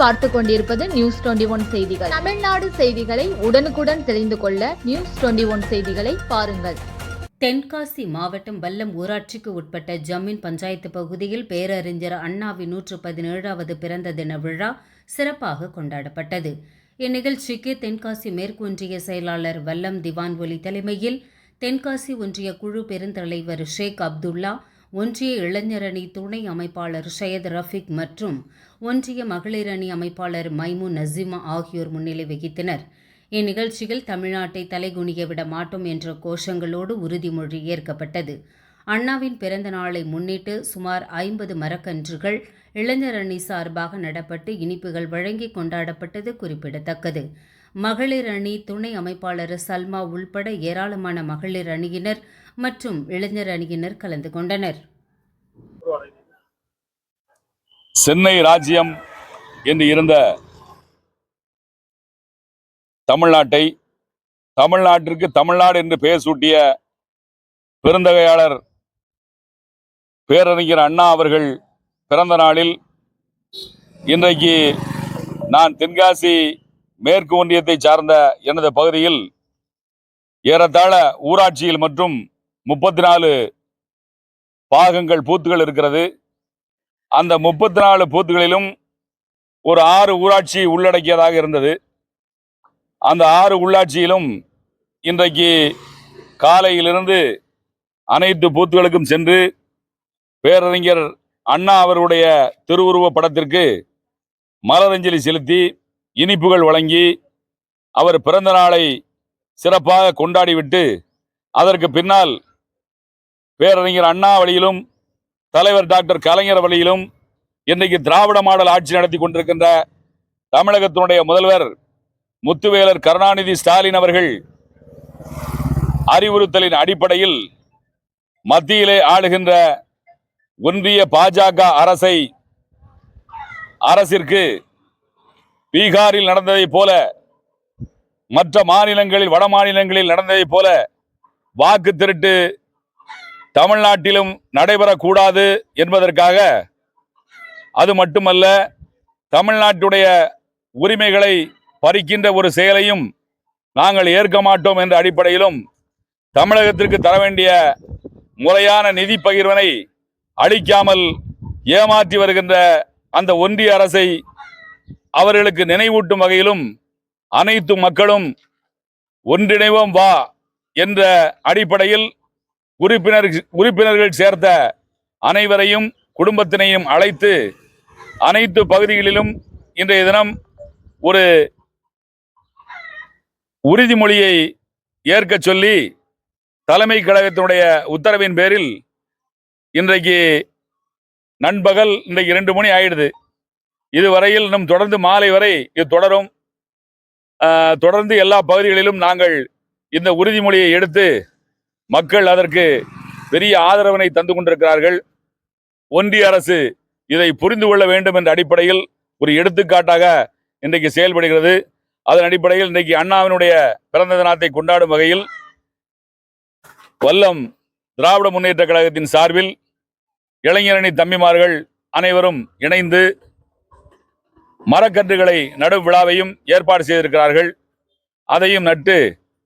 பார்த்து கொண்டிருப்பது news twenty one செய்திகள். தமிழ்நாடு செய்திகளை உடனுக்குடன் தெரிந்து கொள்ள நியூஸ் டுவெண்டி ஒன் செய்திகளை பாருங்கள். தென்காசி மாவட்டம் வல்லம் ஊராட்சிக்கு உட்பட்ட ஜமீன் பஞ்சாயத்து பகுதியில் பேரறிஞர் அண்ணாவின் நூற்று பதினேழாவது பிறந்த தின விழா சிறப்பாக கொண்டாடப்பட்டது. இந்நிகழ்ச்சிக்கு தென்காசி மேற்கு ஒன்றிய செயலாளர் வல்லம் திவான் ஒலி தலைமையில் தென்காசி ஒன்றிய குழு பெருந்தலைவர் ஷேக் அப்துல்லா ஒன்றிய இளைஞரணி துணை அமைப்பாளர் ஷயத் ரஃபிக் மற்றும் ஒன்றிய மகளிர் அணி அமைப்பாளர் மைமு நசிமா ஆகியோர் முன்னிலை வகித்தனர். இந்நிகழ்ச்சியில் தமிழ்நாட்டை தலைகுனிய விட மாட்டோம் என்ற கோஷங்களோடு உறுதிமொழி ஏற்கப்பட்டது. அண்ணாவின் பிறந்த நாளை முன்னிட்டு சுமார் ஐம்பது மரக்கன்றுகள் இளைஞர் அணி சார்பாக நடப்பட்டு இனிப்புகள் வழங்கி கொண்டாடப்பட்டது குறிப்பிடத்தக்கது. மகளிர் அணி துணை அமைப்பாளர் சல்மா உள்பட ஏராளமான மகளிர் அணியினர் மற்றும் இளைஞர் அணியினர் கலந்து கொண்டனர். சென்னை ராஜ்யம் என்று இருந்த தமிழ்நாட்டை தமிழ்நாட்டிற்கு தமிழ்நாடு என்று பெயர் சூட்டிய பெருந்தகையாளர் பேரறிஞர் அண்ணா அவர்கள் பிறந்த நாளில் இன்றைக்கு நான் தென்காசி மேற்கு ஒன்றியத்தை சார்ந்த எனது பகுதியில் ஏறத்தாழ ஊராட்சியில் மற்றும் முப்பத்தி நாலு பாகங்கள் பூத்துகள் இருக்கிறது. அந்த முப்பத்தி நாலு பூத்துகளிலும் ஒரு ஆறு ஊராட்சி உள்ளடக்கியதாக இருந்தது. அந்த ஆறு உள்ளாட்சியிலும் இன்றைக்கு காலையிலிருந்து அனைத்து பூத்துகளுக்கும் சென்று பேரறிஞர் அண்ணா அவருடைய திருவுருவ படத்திற்கு மலரஞ்சலி செலுத்தி இனிப்புகள் வழங்கி அவர் பிறந்த நாளை சிறப்பாக கொண்டாடிவிட்டு அதற்கு பின்னால் பேரறிஞர் அண்ணா வழியிலும் தலைவர் டாக்டர் கலைஞர் வழியிலும் இன்றைக்கு திராவிட மாடல் ஆட்சி நடத்தி கொண்டிருக்கின்ற தமிழகத்தினுடைய முதல்வர் முத்துவேலர் கருணாநிதி ஸ்டாலின் அவர்கள் அறிவுறுத்தலின் அடிப்படையில் மத்தியிலே ஆளுகின்ற ஒன்றிய பாஜக அரசை அரசிற்கு பீகாரில் நடந்ததைப் போல மற்ற மாநிலங்களில் வட மாநிலங்களில் நடந்ததைப் போல வாக்கு திருட்டு தமிழ்நாட்டிலும் நடைபெறக்கூடாது என்பதற்காக அது மட்டுமல்ல தமிழ்நாட்டுடைய உரிமைகளை பறிக்கின்ற ஒரு செயலையும் நாங்கள் ஏற்க மாட்டோம் என்ற அடிப்படையிலும் தமிழகத்திற்கு தர வேண்டிய முறையான நிதி பகிர்வனை அளிக்காமல் ஏமாற்றி வருகின்ற அந்த ஒன்றிய அரசை அவர்களுக்கு நினைவூட்டும் வகையிலும் அனைத்து மக்களும் ஒன்றிணைவோம் வா என்ற அடிப்படையில் உறுப்பினர் உறுப்பினர்கள் சேர்த்த அனைவரையும் குடும்பத்தினையும் அழைத்து அனைத்து பகுதிகளிலும் இன்றைய தினம் ஒரு உறுதிமொழியை ஏற்கச் சொல்லி தலைமை கழகத்தினுடைய உத்தரவின் பேரில் இன்றைக்கு நண்பகல் இன்றைக்கு இரண்டு மணி ஆயிடுது. இதுவரையில் இன்னும் தொடர்ந்து மாலை வரை இது தொடரும். தொடர்ந்து எல்லா பகுதிகளிலும் நாங்கள் இந்த உறுதிமொழியை எடுத்து மக்கள் அதற்கு பெரிய ஆதரவினை தந்து கொண்டிருக்கிறார்கள். ஒன்றிய அரசு இதை புரிந்து கொள்ள வேண்டும் என்ற அடிப்படையில் ஒரு எடுத்துக்காட்டாக இன்றைக்கு செயல்படுகிறது. அதன் அடிப்படையில் இன்றைக்கு அண்ணாவினுடைய பிறந்த தினத்தை கொண்டாடும் வகையில் வல்லம் திராவிட முன்னேற்ற கழகத்தின் சார்பில் இளைஞரணி தம்பிமார்கள் அனைவரும் இணைந்து மரக்கன்றுகளை நடு விழாவையும் ஏற்பாடு செய்திருக்கிறார்கள். அதையும் நட்டு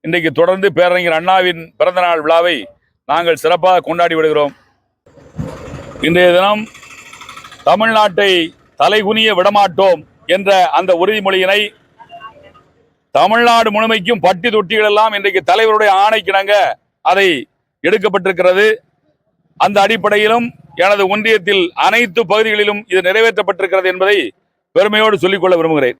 இன்றைக்கு தொடர்ந்து பேரறிஞர் அண்ணாவின் பிறந்தநாள் விழாவை நாங்கள் சிறப்பாக கொண்டாடி விடுகிறோம் இன்றைய தினம் தமிழ்நாட்டை தலைகுனிய விடமாட்டோம் என்ற அந்த உறுதிமொழியினை தமிழ்நாடு முழுமைக்கும் பட்டி தொட்டிகள் எல்லாம் இன்றைக்கு தலைவருடைய ஆணைக்கிணங்க அதை எடுக்கப்பட்டிருக்கிறது. அந்த அடிப்படையிலும் எனது ஒன்றியத்தில் அனைத்து பகுதிகளிலும் இது நிறைவேற்றப்பட்டிருக்கிறது என்பதை பெருமையோடு சொல்லிக்கொள்ள விரும்புகிறேன்.